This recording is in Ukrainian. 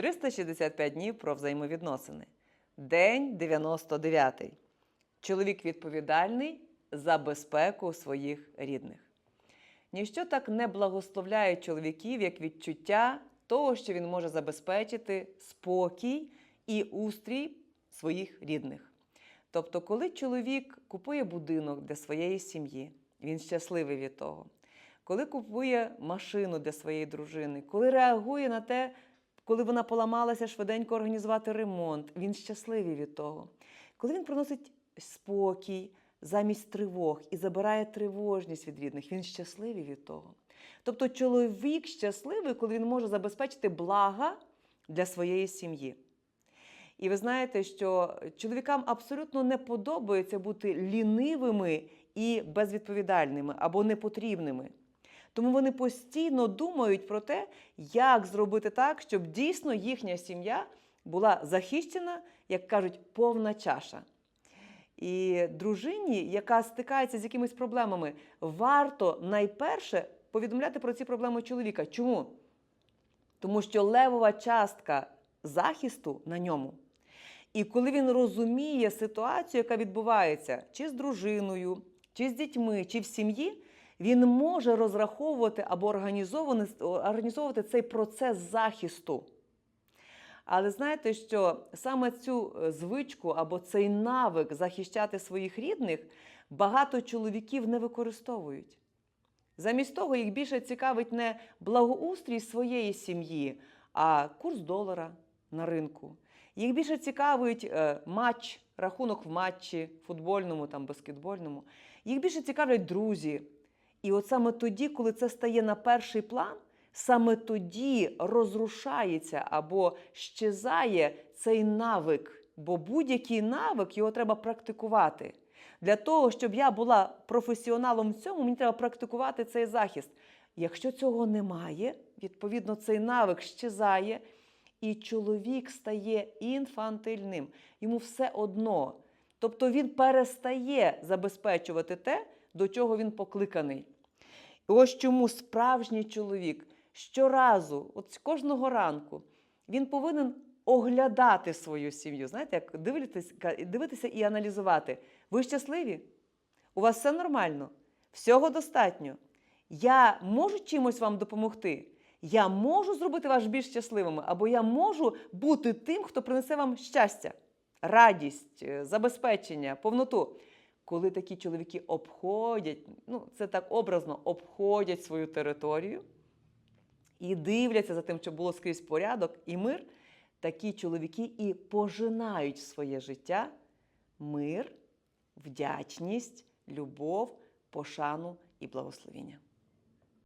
365 днів про взаємовідносини. День 99. Чоловік відповідальний за безпеку своїх рідних. Ніщо так не благословляє чоловіків, як відчуття того, що він може забезпечити спокій і устрій своїх рідних. Тобто, коли чоловік купує будинок для своєї сім'ї, він щасливий від того. Коли купує машину для своєї дружини, коли реагує на те, коли вона поламалася, швиденько організувати ремонт, він щасливий від того. Коли він приносить спокій замість тривог і забирає тривожність від рідних, він щасливий від того. Тобто чоловік щасливий, коли він може забезпечити блага для своєї сім'ї. І ви знаєте, що чоловікам абсолютно не подобається бути лінивими і безвідповідальними або непотрібними. Тому вони постійно думають про те, як зробити так, щоб дійсно їхня сім'я була захищена, як кажуть, повна чаша. І дружині, яка стикається з якимись проблемами, варто найперше повідомляти про ці проблеми чоловіка. Чому? Тому що левова частка захисту на ньому. І коли він розуміє ситуацію, яка відбувається чи з дружиною, чи з дітьми, чи в сім'ї, він може розраховувати або організовувати, цей процес захисту. Але знаєте, що саме цю е, звичку або цей навик захищати своїх рідних багато чоловіків не використовують. Замість того, їх більше цікавить не благоустрій своєї сім'ї, а курс долара на ринку. Їх більше цікавить е, матч, рахунок в матчі футбольному, там, баскетбольному. Їх більше цікавлять друзі. І от саме тоді, коли це стає на перший план, саме тоді розрушається або щезає цей навик. Бо будь-який навик його треба практикувати. Для того, щоб я була професіоналом в цьому, мені треба практикувати цей захист. Якщо цього немає, відповідно, цей навик щезає, і чоловік стає інфантильним. Йому все одно. Тобто він перестає забезпечувати те, до чого він покликаний. Ось чому справжній чоловік щоразу, от кожного ранку, він повинен оглядати свою сім'ю. Знаєте, як дивитися, дивитися і аналізувати. Ви щасливі? У вас все нормально? Всього достатньо. Я можу чимось вам допомогти? Я можу зробити вас більш щасливими, або я можу бути тим, хто принесе вам щастя, радість, е, забезпечення, повноту. Коли такі чоловіки обходять, ну це так образно, обходять свою територію і дивляться за тим, щоб було скрізь порядок і мир, такі чоловіки і пожинають своє життя мир, вдячність, любов, пошану і благословіння.